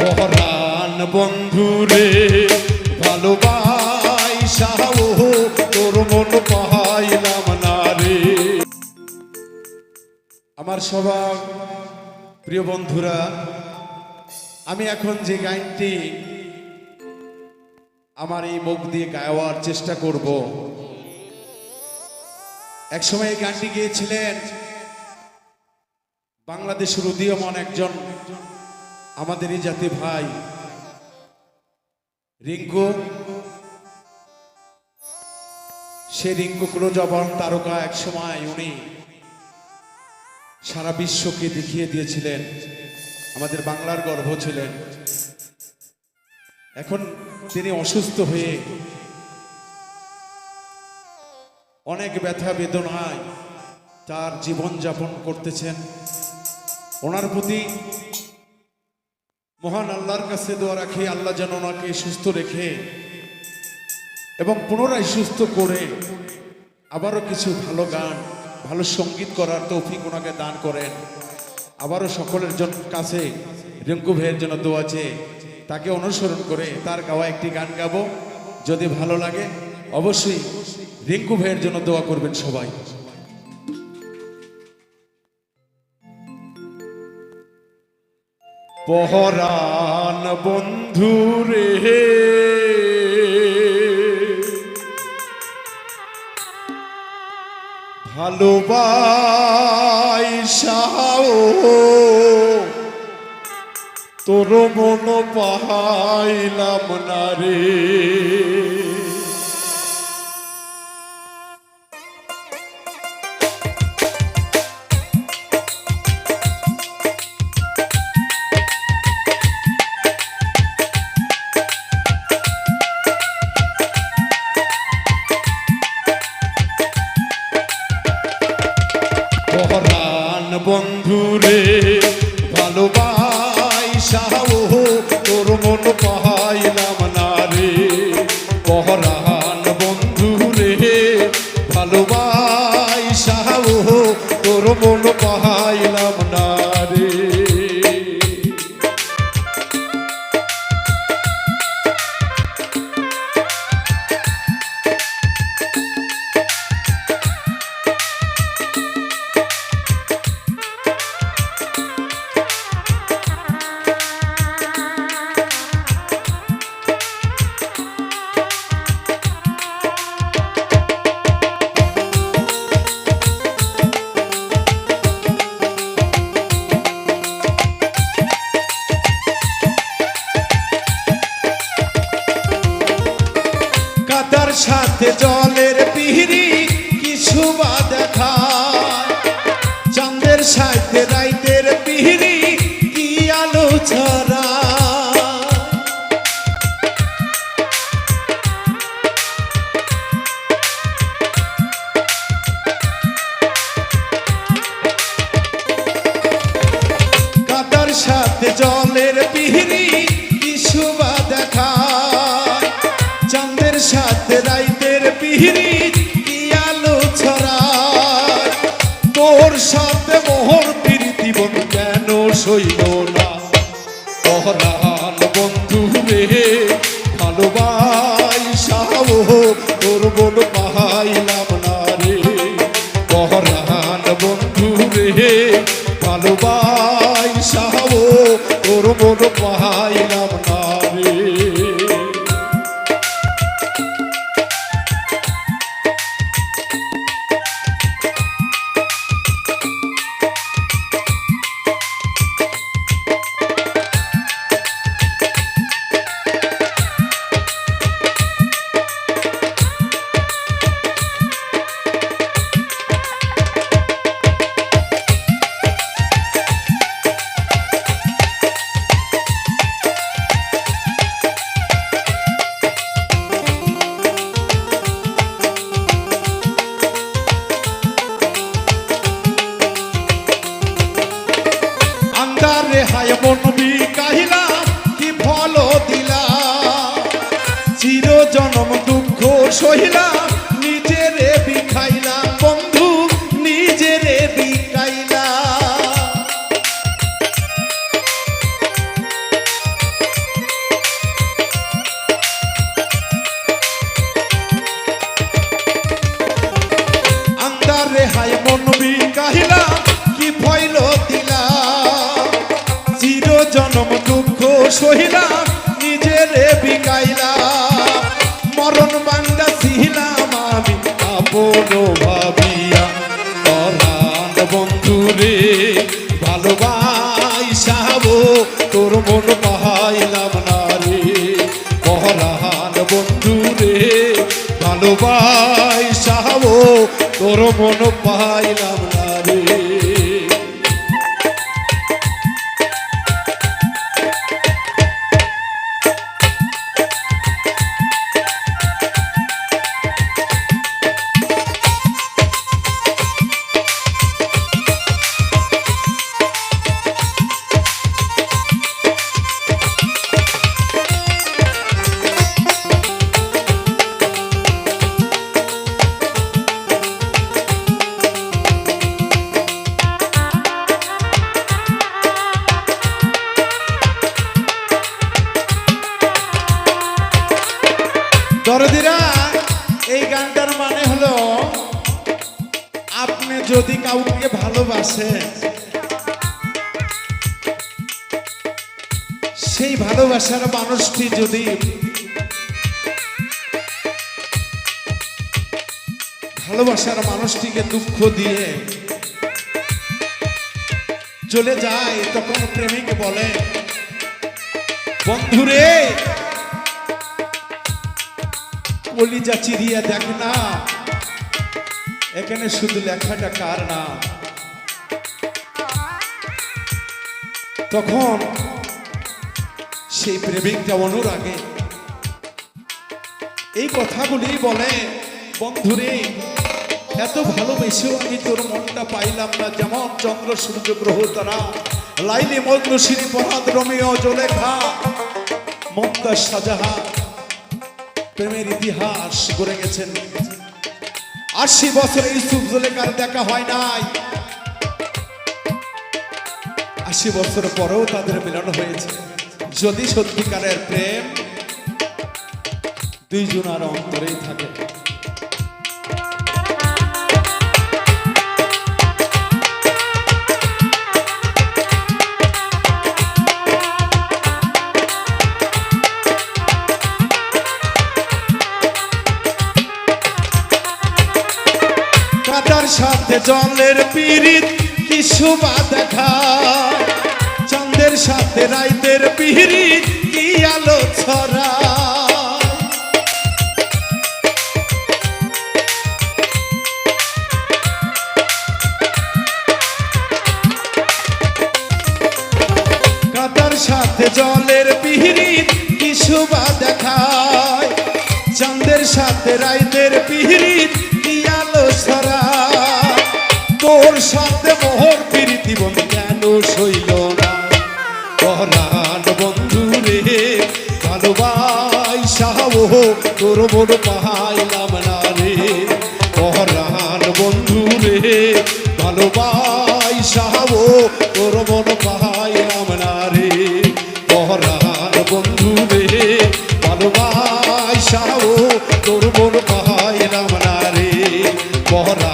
পরাণ বন্ধুরে ভালোবাসাও তোর মন পাইলাম না রে। আমার সবার প্রিয় বন্ধুরা, আমি এখন যে গানটি আমার এই মুখ দিয়ে গাওয়ার চেষ্টা করব, একসময় এই গানটি গিয়েছিলেন বাংলাদেশের উদীয়মান একজন আমাদেরই জাতি ভাই, রিঙ্কু। সে রিঙ্কু ক্লোজবন তারকা এক সময় উনি সারা বিশ্বকে দেখিয়ে দিয়েছিলেন। আমাদের বাংলার গর্ভ ছিলেন। এখন তিনি অসুস্থ হয়ে অনেক ব্যথা বেদনায় তার জীবন যাপন করতেছেন। ওনার প্রতি মহান আল্লাহর কাছে দোয়া রাখে, আল্লাহ যেন ওনাকে সুস্থ রেখে এবং পুনরায় সুস্থ করে আবারও কিছু ভালো গান, ভালো সংগীত করার তৌফিক ওনাকে দান করেন। আবারও সকলের জন, কাছে রিঙ্কু ভাইয়ের জন্য দোয়া চেয়ে তাকে অনুসরণ করে তার গাওয়া একটি গান গাবো। যদি ভালো লাগে, অবশ্যই রিঙ্কু ভাইয়ের জন্য দোয়া করবেন সবাই। পহরান বন্ধু রে। ভালোবাসাও তোর মন পাইলাম না রে। কিছু বা দেখায় চাঁদের সাথে রাইতের পিহরি কি আলো ছড়া। সাথে জলের সইল না পহরান বন্ধু রে ভালোবাসাও তোর বল পাহাইলাম না রে। পহরান বন্ধু রে ভালোবাসাও তোর বল পাইলাম কইলা নিজেরে বিখাইলা বন্ধু নিজেরে বিখাইলা আন্দারে হাই মন বিকাহিলা, কি ভয়ল দিলা চির জনম দুঃখ সহিলা নিজেরে বিকাইলা মরণ বাংলা আপন ভাবিয়া পরাণ বন্ধু রে ভালোবাইসাবো তোর মন পাইলাম না রে। পরাণ তোর মন পাইলাম দরদিরা, এই গানটার মানে হলো, আপনি যদি কাউকে ভালোবাসেন, সেই ভালোবাসার মানুষটি যদি ভালোবাসার মানুষটিকে দুঃখ দিয়ে চলে যায়, তখন প্রেমিক বলে, বন্ধুরে কলিজা চিরিয়া দেখ না। এখানে শুধু লেখাটা কার না? তখন সেই প্রেমিকটা অনুরাগে, এই কথাগুলি বলে, বন্ধুরে, এত ভালোবেসেও আমি তোর মনটা পাইলাম না। যেমন চন্দ্র, সূর্য, গ্রহ, তারা, লাইলি মগ্ন শ্রী পরাদ রমিও জলেখা, মমতাজ, শাহজাহান প্রেমের ইতিহাস গড়ে গেছেন। আশি বছরে ইউসুফ জুলেখার দেখা হয় নাই। আশি বছর পরেও তাদের মিলন হয়েছে। যদি সত্যিকারের প্রেম দুইজনার অন্তরেই থাকে। জলের পিরিত কি শোভা দেখা? চন্দ্রের সাথে রাইতের পিরিত কি আলো ছড়া? সাথে জলের পিরিত কি শোভা দেখায় চাঁদের সাথে রাইতের পিরিত কি আলো ছড়া? তোর সাথে মোহর পিরিতি বন্ধু কেন সইল না? বন্ধু রে, ভালোবাই সাহাবো, তোর মন পাইলাম না রে। পরাণ বন্ধু রে, ভালোবাই সাহাবো, তোর মন পাইলাম না রে। পরাণ বন্ধু রে, ভালোবাই সাহাবো, তোর মন পাইলাম না রে। পরাণ